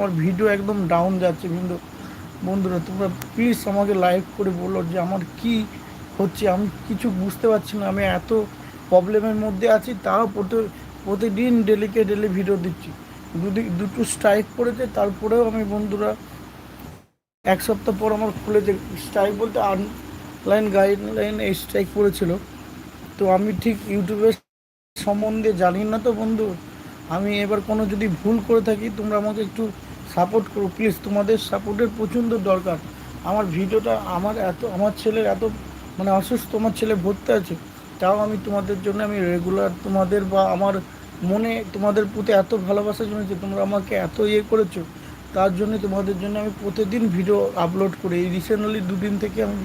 আমার ভিডিও একদম ডাউন যাচ্ছে, কিন্তু বন্ধুরা, তোমরা প্লিজ আমাকে লাইভ করে বলো যে আমার কি হচ্ছে, আমি কিছু বুঝতে পারছি না, আমি এত প্রবলেমের মধ্যে আছি, তাও প্রতি, প্রতিদিন ডেলিকে ডেলি ভিডিও দিচ্ছি। দুদি দুটো স্ট্রাইক পড়েছে, তারপরেও আমি বন্ধুরা এক সপ্তাহ পর আমার খুলেছে। স্ট্রাইক বলতে অনলাইন গাইডলাইন এই স্ট্রাইক পড়েছিল। তো আমি ঠিক ইউটিউবের সম্বন্ধে জানি না তো বন্ধু। আমি এবার কোনো যদি ভুল করে থাকি, তোমরা আমাকে একটু সাপোর্ট করো প্লিজ তোমাদের সাপোর্টের প্রচণ্ড দরকার। আমার ভিডিওটা আমার এত, আমার ছেলের এত মানে অসুস্থ, আমার ছেলে ভর্তি আছে, তাও আমি তোমাদের জন্য আমি রেগুলার তোমাদের বা আমার মনে তোমাদের প্রতি এত ভালোবাসা জমেছে, তোমরা আমাকে এত ইয়ে করেছ, তার জন্য তোমাদের জন্য আমি প্রতিদিন ভিডিও আপলোড করি। এই রিসেন্টলি দুদিন থেকে আমি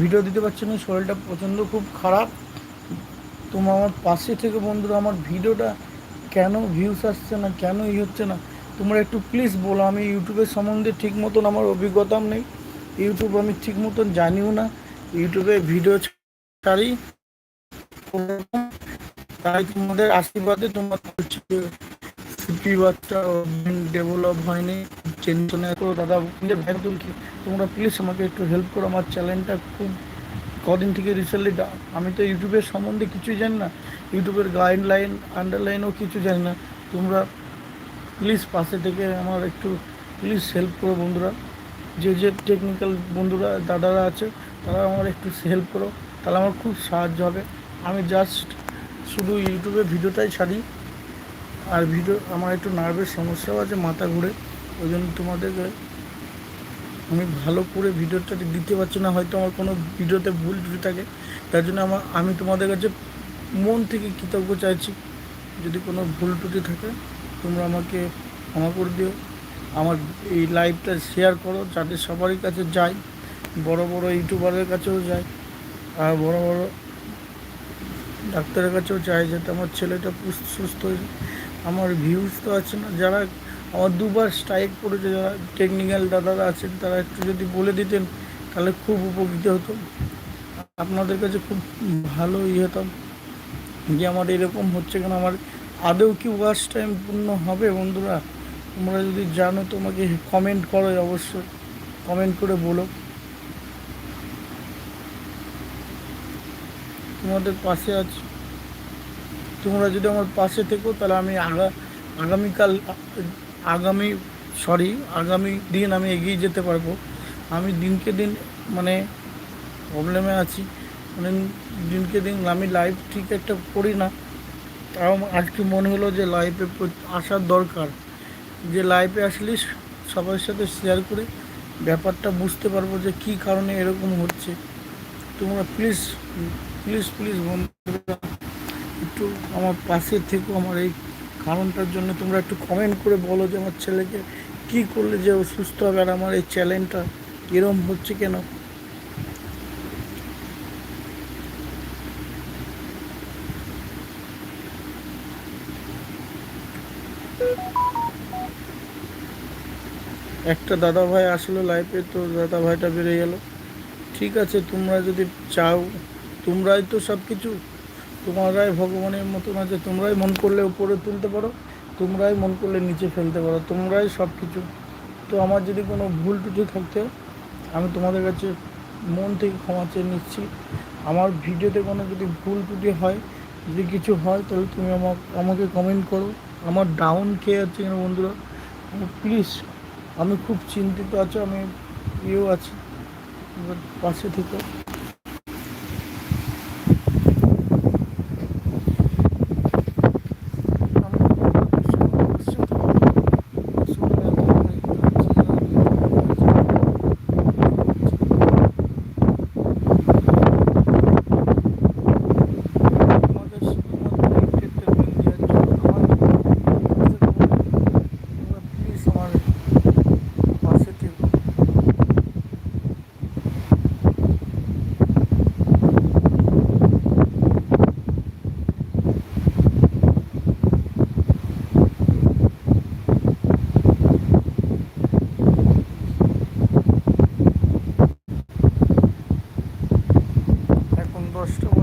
ভিডিও দিতে পারছি না, শরীরটা প্রচণ্ড খুব খারাপ। তোমরা আমার পাশে থেকে বন্ধুরা, আমার ভিডিওটা কেন ভিউস আসছে না, কেন ই হচ্ছে না? তোমরা একটু প্লিজ বলো, আমি ইউটিউবের সম্বন্ধে ঠিক মতন আমার অভিজ্ঞতাও নেই। ইউটিউব আমি ঠিক মতন জানিও না। ইউটিউবে ভিডিও ছাড়ি। তাই তোমাদের আশীর্বাদে তোমার ডেভেলপ হয়নি। টেনশন করো, দাদা ভাই কি? তোমরা প্লিজ আমাকে একটু হেল্প করো, আমার চ্যানেলটা খুব কদিন থেকে রিসেন্টলি আমি তো ইউটিউবের সম্বন্ধে কিছুই জানি না। ইউটিউবের গাইডলাইন আন্ডারলাইনও কিছু জানি না। তোমরা প্লিজ পাশে থেকে আমার একটু প্লিজ হেল্প করো বন্ধুরা। যে যে টেকনিক্যাল বন্ধুরা, দাদারা আছে, তারা আমার একটু হেল্প করো। তাহলে আমার খুব সাহায্য হবে। আমি জাস্ট শুধু ইউটিউবে ভিডিওটাই ছাড়ি। আর ভিডিও, আমার একটু নার্ভের সমস্যাও আছে, মাথা ঘুরে। ওই জন্য তোমাদেরকে আমি ভালো করে ভিডিওটা দিতে পারছি না, হয়তো আমার কোনো ভিডিওতে ভুল ত্রুটি থাকে। তার জন্য আমার আমি তোমাদের কাছে মন থেকে কৃতজ্ঞ চাইছি। যদি কোনো ভুল ত্রুটি থাকে তোমরা আমাকে ক্ষমা করে দিও। আমার এই লাইভটা শেয়ার করো, যাতে সবারই কাছে যায়। বড় বড় ইউটিউবারের কাছেও যায়। আর বড় বড় ডাক্তারের কাছেও চাই যাতে আমার ছেলেটা সুস্থ হয়ে আমার ভিউজ তো আছে না। যারা আমার দুবার স্ট্রাইক পড়েছে যারা টেকনিক্যাল দাদারা আছেন, তারা একটু যদি বলে দিতেন, তাহলে খুব উপকৃত হতো আপনাদের কাছে খুব ভালো ইয়ে হতাম। যে আমার এরকম হচ্ছে কেন? আমার আদৌ কি ওয়াশ টাইম পূর্ণ হবে? বন্ধুরা, তোমরা যদি জানো, তোমাকে কমেন্ট করো অবশ্যই। কমেন্ট করে বলো। তোমাদের পাশে আছি। তোমরা যদি আমার পাশে থেকো, তাহলে আমি আগা, আগামীকাল, আগামী সরি আগামী দিন আমি এগিয়ে যেতে পারব। আমি দিনকে দিন মানে প্রবলেমে আছি। মানে দিনকে দিন আমি লাইভ ঠিক একটা করি না। তাও আজকে মনে হলো যে লাইভে আসার দরকার। যে লাইভে আসলে সবার সাথে শেয়ার করে ব্যাপারটা বুঝতে পারব যে কী কারণে এরকম হচ্ছে। তোমরা প্লিজ প্লিজ প্লিজ বন্ধুরা, একটু আমার পাশে থেকো, আমার এই কারণটার জন্য তোমরা একটু কমেন্ট করে বলো যে আমার ছেলেকে কী করলে যে সুস্থ হবে আর আমার এই চ্যালেঞ্জটা এরম হচ্ছে কেন? একটা দাদা ভাই আসলো লাইফে তো দাদা ভাইটা বেরিয়ে গেল। ঠিক আছে, তোমরা যদি চাও, তোমরাই তো সব কিছু তোমরাই ভগবানের মতন আছে তোমরাই মন করলে উপরে তুলতে পারো, তোমরাই মন করলে নিচে ফেলতে পারো, তোমরাই সব কিছু তো আমার যদি কোনো ভুল টুটি থাকতে, আমি তোমাদের কাছে মন থেকে ক্ষমা চেয়ে নিচ্ছি। আমার ভিডিওতে কোনো যদি ভুল টুটি হয়, যদি কিছু হয়, তাহলে তুমি আমাকে কমেন্ট করো। আমার ডাউন খেয়ে যাচ্ছে কেন বন্ধুরা প্লিজ আমি খুব চিন্তিত আছি, আমি ইয়েও আছি। পাশে থেকে। സന്തോഷിച്ചു